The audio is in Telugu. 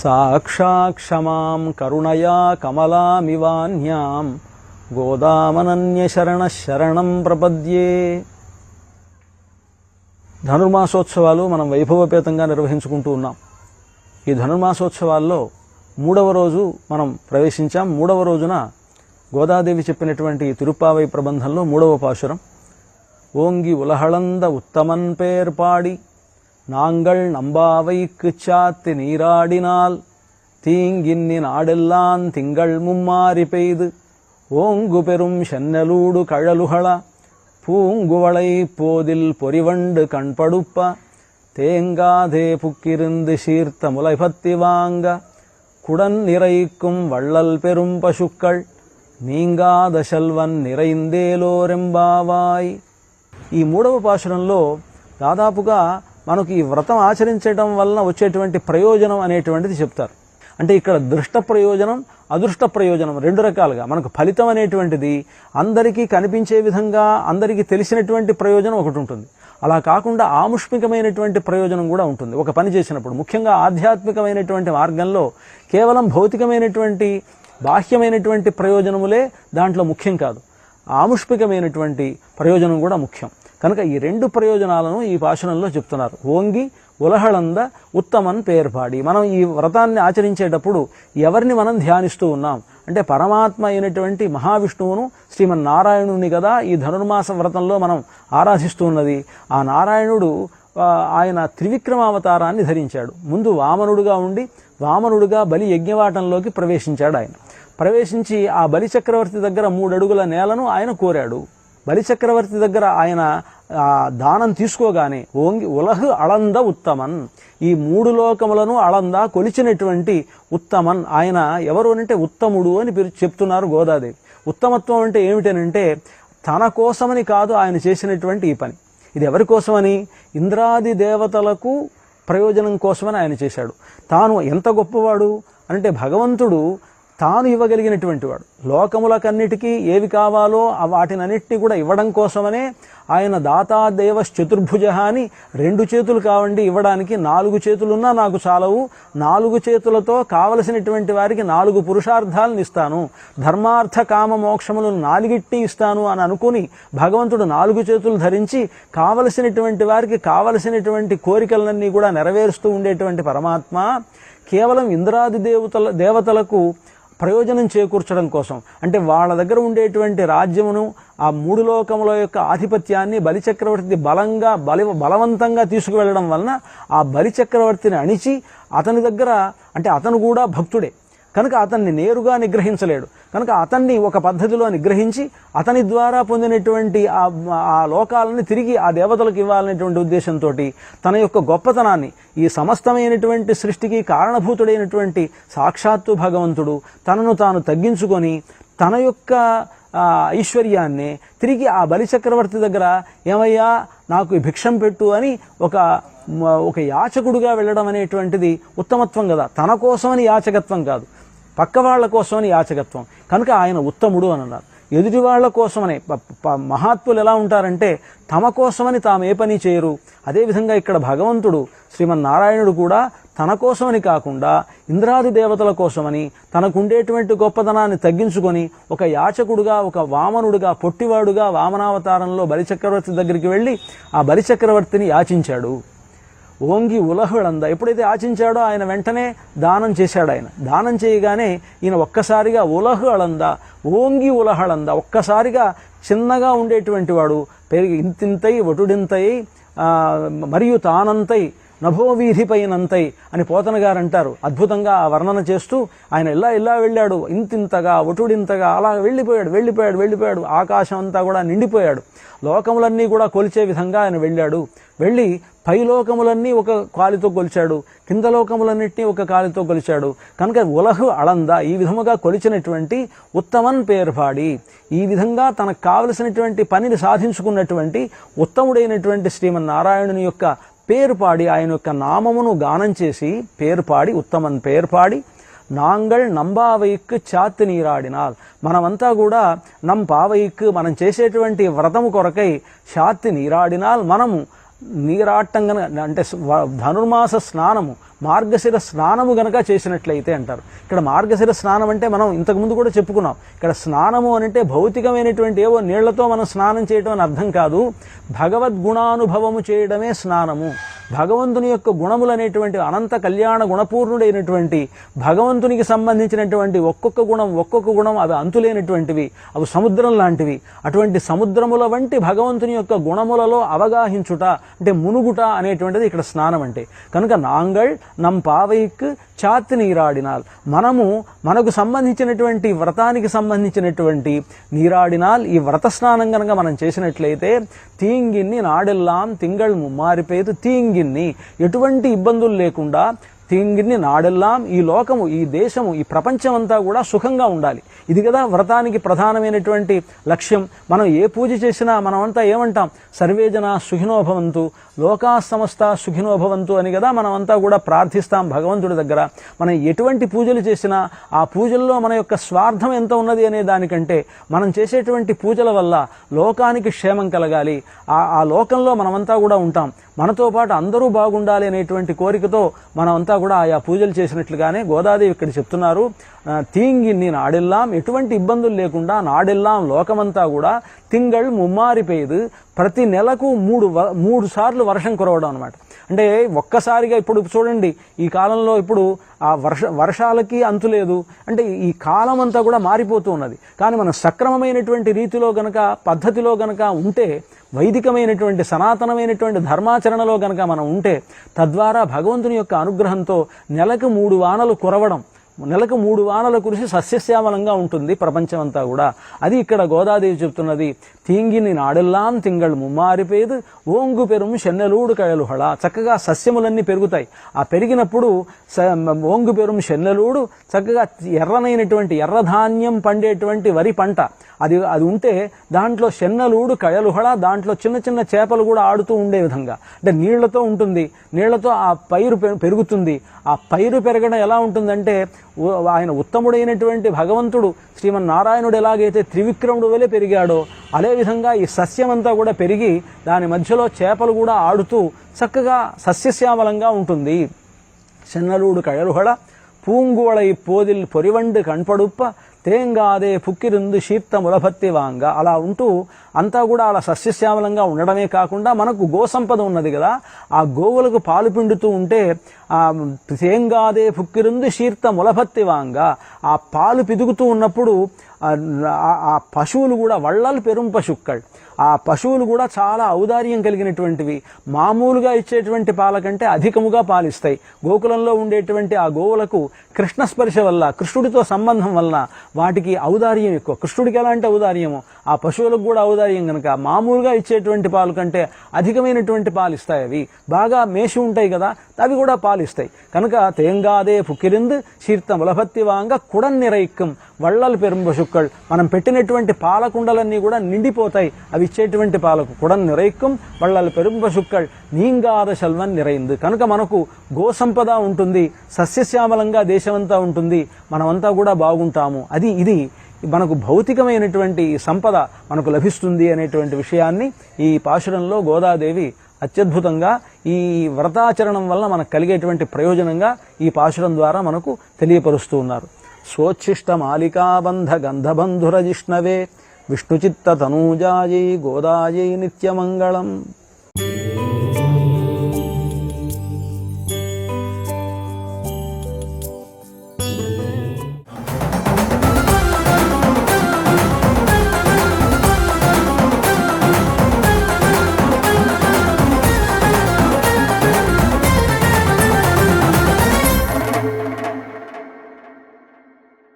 సాక్షాక్షమాం కరుణయా కమలామివాన్యాం గోదామనన్యశరణ శరణం ప్రపద్యే ధనుర్మాసోత్సవాలు మనం వైభవపేతంగా నిర్వహించుకుంటూ ఉన్నాం. ఈ ధనుర్మాసోత్సవాల్లో మూడవ రోజు మనం ప్రవేశించాం. మూడవ రోజున గోదాదేవి చెప్పినటువంటి తిరుప్పావై ప్రబంధంలో మూడవ పాశురం. ఓంగి ఉలహళంద ఉత్తమన్ పేర్పాడి நாங்கள் நம்பாவைக்கு சாத்து நீராடினால் தீங்கின்னி நாடெல்லாம் திங்கள் மும்மாறி பெய்து ஓங்கு பெரும் சென்னலூடு கழலுகளா பூங்குவளை போதில் பொறிவண்டு கண்படுப்பா தேங்காதே புக்கிருந்து சீர்த்த முலைபத்தி வாங்க குடன் நிறைக்கும் வள்ளல் பெரும் பசுக்கள் நீங்காத செல்வன் நிறைందేలోరెంబావాయ్ ఈ మూడవ పాశురంలో దాదాపుగా మనకు ఈ వ్రతం ఆచరించడం వలన వచ్చేటువంటి ప్రయోజనం అనేటువంటిది చెప్తారు. అంటే ఇక్కడ దృష్ట ప్రయోజనం అదృష్ట ప్రయోజనం రెండు రకాలుగా. మనకు ఫలితం అనేటువంటిది అందరికీ కనిపించే విధంగా అందరికీ తెలిసినటువంటి ప్రయోజనం ఒకటి ఉంటుంది. అలా కాకుండా ఆముష్మికమైనటువంటి ప్రయోజనం కూడా ఉంటుంది. ఒక పని చేసినప్పుడు ముఖ్యంగా ఆధ్యాత్మికమైనటువంటి మార్గంలో కేవలం భౌతికమైనటువంటి బాహ్యమైనటువంటి ప్రయోజనములే దాంట్లో ముఖ్యం కాదు. ఆముష్మికమైనటువంటి ప్రయోజనం కూడా ముఖ్యం. కనుక ఈ రెండు ప్రయోజనాలను ఈ భాషణంలో చెప్తున్నారు. ఓంగి ఉలహళంద ఉత్తమన్ పేర్పాడి. మనం ఈ వ్రతాన్ని ఆచరించేటప్పుడు ఎవరిని మనం ధ్యానిస్తూ ఉన్నాం? అంటే పరమాత్మ అయినటువంటి మహావిష్ణువును శ్రీమన్నారాయణుని కదా ఈ ధనుర్మాస వ్రతంలో మనం ఆరాధిస్తూ ఉన్నది ఆ నారాయణుడు ఆయన త్రివిక్రమావతారాన్ని ధరించాడు. ముందు వామనుడుగా ఉండి వామనుడుగా బలి యజ్ఞవాటంలోకి ప్రవేశించాడు ఆయన ప్రవేశించి ఆ బలిచక్రవర్తి దగ్గర మూడడుగుల నేలను ఆయన కోరాడు. బలిచక్రవర్తి దగ్గర ఆయన దానం తీసుకోగానే ఓంగి ఉలహ్ అళంద ఉత్తమన్. ఈ మూడు లోకములను అళంద కొలిచినటువంటి ఉత్తమన్. ఆయన ఎవరు అంటే ఉత్తముడు అని చెప్తున్నారు గోదాదేవి. ఉత్తమత్వం అంటే ఏమిటనంటే తన కోసమని కాదు ఆయన చేసినటువంటి ఈ పని. ఇది ఎవరి కోసమని? ఇంద్రాది దేవతలకు ప్రయోజనం కోసమని ఆయన చేశాడు. తాను ఎంత గొప్పవాడు? అంటే భగవంతుడు తాను ఇవ్వగలిగినటువంటి వాడు. లోకములకన్నిటికీ ఏవి కావాలో ఆ వాటినన్నిటినీ కూడా ఇవ్వడం కోసమనే ఆయన దాతాదేవ చతుర్భుజ అని రెండు చేతులు కావండి ఇవ్వడానికి. నాలుగు చేతులున్నా నాకు చాలవు. నాలుగు చేతులతో కావలసినటువంటి వారికి నాలుగు పురుషార్థాలను ఇస్తాను. ధర్మార్థ కామ మోక్షములను నాలుగిట్టి ఇస్తాను అని అనుకుని భగవంతుడు నాలుగు చేతులు ధరించి కావలసినటువంటి వారికి కావలసినటువంటి కోరికలన్నీ కూడా నెరవేరుస్తూ ఉండేటువంటి పరమాత్మ కేవలం ఇంద్రాది దేవతల దేవతలకు ప్రయోజనం చేకూర్చడం కోసం. అంటే వాళ్ళ దగ్గర ఉండేటువంటి రాజ్యమును ఆ మూడు లోకముల యొక్క ఆధిపత్యాన్ని బలిచక్రవర్తి బలంగా బలి బలవంతంగా తీసుకువెళ్ళడం వలన ఆ బలిచక్రవర్తిని అణిచి అతని దగ్గర అంటే అతను కూడా భక్తుడే. కనుక అతన్ని నేరుగా నిగ్రహించలేడు. కనుక అతన్ని ఒక పద్ధతిలో నిగ్రహించి అతని ద్వారా పొందినటువంటి ఆ ఆ లోకాలని తిరిగి ఆ దేవతలకు ఇవ్వాలనేటువంటి ఉద్దేశంతో తన యొక్క గొప్పతనాన్ని ఈ సమస్తమైనటువంటి సృష్టికి కారణభూతుడైనటువంటి సాక్షాత్తు భగవంతుడు తనను తాను తగ్గించుకొని తన యొక్క ఐశ్వర్యాన్ని తిరిగి ఆ బలిచక్రవర్తి దగ్గర ఏమయ్యా నాకు ఈ భిక్షం పెట్టు అని ఒక ఒక యాచకుడుగా వెళ్ళడం అనేటువంటిది ఉత్తమత్వం కదా. తన కోసమని యాచకత్వం కాదు. పక్క వాళ్ళ కోసమని యాచకత్వం. కనుక ఆయన ఉత్తముడు అని అన్నారు. ఎదుటి వాళ్ళ కోసమని మహాత్ములు ఎలా ఉంటారంటే తమ కోసమని తాము ఏ పని చేయరు. అదేవిధంగా ఇక్కడ భగవంతుడు శ్రీమన్నారాయణుడు కూడా తన కోసమని కాకుండా ఇంద్రాది దేవతల కోసమని తనకుండేటువంటి గొప్పతనాన్ని తగ్గించుకొని ఒక యాచకుడుగా ఒక వామనుడుగా పొట్టివాడుగా వామనావతారంలో బలిచక్రవర్తి దగ్గరికి వెళ్ళి ఆ బలిచక్రవర్తిని యాచించాడు. ఓంగి ఉలహుళంద ఎప్పుడైతే ఆచించాడో ఆయన వెంటనే దానం చేశాడు ఆయన. దానం చేయగానే ఈయన ఒక్కసారిగా ఉలహు ఓంగి ఉలహళంద ఒక్కసారిగా చిన్నగా ఉండేటువంటి వాడు. పెరిగి ఇంతింతై వటుడింతై మరియు తానంతై నభోవీధిపైనంతై అని పోతన గారు అంటారు అద్భుతంగా ఆ వర్ణన చేస్తూ ఆయన ఇలా ఇలా వెళ్ళాడు ఇంతింతగా ఒటుడింతగా అలా వెళ్ళిపోయాడు వెళ్ళిపోయాడు వెళ్ళిపోయాడు ఆకాశం అంతా కూడా నిండిపోయాడు. లోకములన్నీ కూడా కొలిచే విధంగా ఆయన వెళ్ళాడు. వెళ్ళి పై లోకములన్నీ ఒక కాలితో కొలిచాడు కింద లోకములన్నింటినీ ఒక కాలితో కొలిచాడు. కనుక ఉలహు అళంద ఈ విధముగా కొలిచినటువంటి ఉత్తమన్ పేర్పాడి. ఈ విధంగా తనకు కావలసినటువంటి పనిని సాధించుకున్నటువంటి ఉత్తముడైనటువంటి శ్రీమన్నారాయణుని యొక్క పేరు పాడి ఆయన యొక్క నామమును గానం చేసి పేరు పాడి ఉత్తమన్ పేరు పాడి నాంగల్ నంబావైక్కు చాతి నీరాడినాల్ మనమంతా కూడా నం మనం చేసేటువంటి వ్రతము కొరకై చాతి నీరాడినాల్. మనము నీరాటంగా అంటే ధనుర్మాస స్నానము మార్గశిర స్నానము గనక చేసినట్లయితే అంటారు. ఇక్కడ మార్గశిర స్నానం అంటే మనం ఇంతకుముందు కూడా చెప్పుకున్నాం. ఇక్కడ స్నానము అని అంటే భౌతికమైనటువంటి ఏవో నీళ్ళతో మనం స్నానం చేయడం అని అర్థం కాదు. భగవద్గుణానుభవము చేయడమే స్నానము. భగవంతుని యొక్క గుణములు అనేటువంటి అనంత కళ్యాణ గుణపూర్ణుడైనటువంటి భగవంతునికి సంబంధించినటువంటి ఒక్కొక్క గుణం ఒక్కొక్క గుణం అవి అంతులేనటువంటివి అవి సముద్రం లాంటివి. అటువంటి సముద్రముల వంటి భగవంతుని యొక్క గుణములలో అవగాహించుట అంటే మునుగుట అనేటువంటిది ఇక్కడ స్నానం అంటే. కనుక నాంగళ్ నం పావైక్ చాతి నీరాడినాల్. మనము మనకు సంబంధించినటువంటి వ్రతానికి సంబంధించినటువంటి నీరాడినాల్ ఈ వ్రత స్నానం కనుక మనం చేసినట్లయితే తీంగిన్ని నాడెల్లాం తింగళ్ ముమ్మారిపేదు దీన్ని ఎటువంటి ఇబ్బందులు లేకుండా తింగిని నాడెల్లాం ఈ లోకము ఈ దేశము ఈ ప్రపంచం అంతా కూడా సుఖంగా ఉండాలి. ఇది కదా వ్రతానికి ప్రధానమైనటువంటి లక్ష్యం. మనం ఏ పూజ చేసినా మనమంతా ఏమంటాం? సర్వేజన సుఖినోభవంతు లోకా సమస్త సుఖినోభవంతు అని కదా మనమంతా కూడా ప్రార్థిస్తాం భగవంతుడి దగ్గర. మనం ఎటువంటి పూజలు చేసినా ఆ పూజల్లో మన యొక్క స్వార్థం ఎంత ఉన్నది అనే దానికంటే మనం చేసేటువంటి పూజల వల్ల లోకానికి క్షేమం కలగాలి. ఆ ఆ లోకంలో మనమంతా కూడా ఉంటాం. మనతో పాటు అందరూ బాగుండాలి అనేటువంటి కోరికతో మనమంతా కూడా ఆయా పూజలు చేసినట్లుగానే గోదాదేవి ఇక్కడ చెప్తున్నారు. తీంగి నేను ఆడెల్లాం ఎటువంటి ఇబ్బందులు లేకుండా నాడెల్లాం లోకమంతా కూడా తింగళ్ ముమ్మారిపోయేది ప్రతి నెలకు మూడు వ- మూడు సార్లు వర్షం కురవడం అనమాట అంటే ఒక్కసారిగా ఇప్పుడు చూడండి ఈ కాలంలో ఇప్పుడు ఆ వర్ష వర్షాలకి అంతు లేదు. అంటే ఈ కాలం అంతా కూడా మారిపోతూ ఉన్నది. కానీ మనం సక్రమమైనటువంటి రీతిలో గనక పద్ధతిలో గనక ఉంటే వైదికమైనటువంటి సనాతనమైనటువంటి ధర్మాచరణలో గనక మనం ఉంటే తద్వారా భగవంతుని యొక్క అనుగ్రహంతో నెలకు మూడు వానలు కురవడం నెలకు మూడు వానల కురిసి సస్యశ్యామలంగా ఉంటుంది ప్రపంచం అంతా కూడా. అది ఇక్కడ గోదాదేవి చెప్తున్నది. తీంగిని నాడెల్లాం తింగళ్ ముమ్మారిపేదు ఓంగు పెరుం షెన్నెలూడు కయలుహళ చక్కగా సస్యములన్నీ పెరుగుతాయి. ఆ పెరిగినప్పుడు స- ఓంగు పెరుం షెన్నెలూడు చక్కగా ఎర్రనైనటువంటి ఎర్రధాన్యం పండేటువంటి వరి పంట. అది అది ఉంటే దాంట్లో చెన్నలూడు కయలుహళ దాంట్లో చిన్న చిన్న చేపలు కూడా ఆడుతూ ఉండే విధంగా. అంటే నీళ్ళతో ఉంటుంది. నీళ్ళతో ఆ పైరు పెరుగుతుంది. ఆ పైరు పెరగడం ఎలా ఉంటుందంటే ఆయన ఉత్తముడైనటువంటి భగవంతుడు శ్రీమన్నారాయణుడు ఎలాగైతే త్రివిక్రముడు వలె పెరిగాడో అదేవిధంగా ఈ సస్యం అంతా కూడా పెరిగి దాని మధ్యలో చేపలు కూడా ఆడుతూ చక్కగా సస్యశ్యామలంగా ఉంటుంది. చిన్నలూడు కళలుహళ పూంగువళై పోదిల్ పొరివండు కణపడుప్ప తేంగాదే పుక్కిరుంది శీర్త ములభత్తి వాంగ. అలా ఉంటూ అంతా కూడా అలా సస్యశ్యామలంగా ఉండడమే కాకుండా మనకు గోసంపద ఉన్నది కదా ఆ గోవులకు పాలు పిండుతూ ఉంటే ఆ తేంగాదే పుక్కిరుంది శీర్త ములభత్తి వాంగ. ఆ పాలు పిదుగుతూ ఉన్నప్పుడు ఆ- పశువులు కూడా వళ్ళలు పెరుం పశుక్కల్ ఆ పశువులు కూడా చాలా ఔదార్యం కలిగినటువంటివి. మామూలుగా ఇచ్చేటువంటి పాల కంటే అధికముగా పాలిస్తాయి. గోకులంలో ఉండేటువంటి ఆ గోవులకు కృష్ణ స్పర్శ వల్ల కృష్ణుడితో సంబంధం వలన వాటికి ఔదార్యం ఎక్కువ. కృష్ణుడికి ఎలాంటి ఔదార్యము? ఆ పశువులకు కూడా ఔదార్యం కనుక మామూలుగా ఇచ్చేటువంటి పాలు కంటే అధికమైనటువంటి పాలు ఇస్తాయి అవి. బాగా మేసి ఉంటాయి కదా అవి కూడా పాలు ఇస్తాయి. కనుక తేంగాదే పుక్కిరిందు శీర్త ఉలభత్తి వాంగ కుడన్ నిరైక్కం. వళ్ళలు పెరుంబశుక్కల్ మనం పెట్టినటువంటి పాలకుండలన్నీ కూడా నిండిపోతాయి. అవి ఇచ్చేటువంటి పాలకు కుడన్ నిరైక్కం వళ్ళలు పెరుంబశుక్కల్ నీంగాద శల్వన్ నిరైంది. కనుక మనకు గోసంపద ఉంటుంది సస్యశ్యామలంగా దేశమంతా ఉంటుంది. మనమంతా కూడా బాగుంటాము. అది ఇది. మనకు భౌతికమైనటువంటి సంపద మనకు లభిస్తుంది అనేటువంటి విషయాన్ని ఈ పాశురంలో గోదాదేవి అత్యద్భుతంగా ఈ వ్రతాచరణం వల్ల మనకు కలిగేటువంటి ప్రయోజనంగా ఈ పాశురం ద్వారా మనకు తెలియపరుస్తూ ఉన్నారు. స్వచ్ఛిష్ట మాలికాబంధ గంధబంధుర జిష్ణవే విష్ణుచిత్త తనూజాయై గోదాయై నిత్యమంగళం.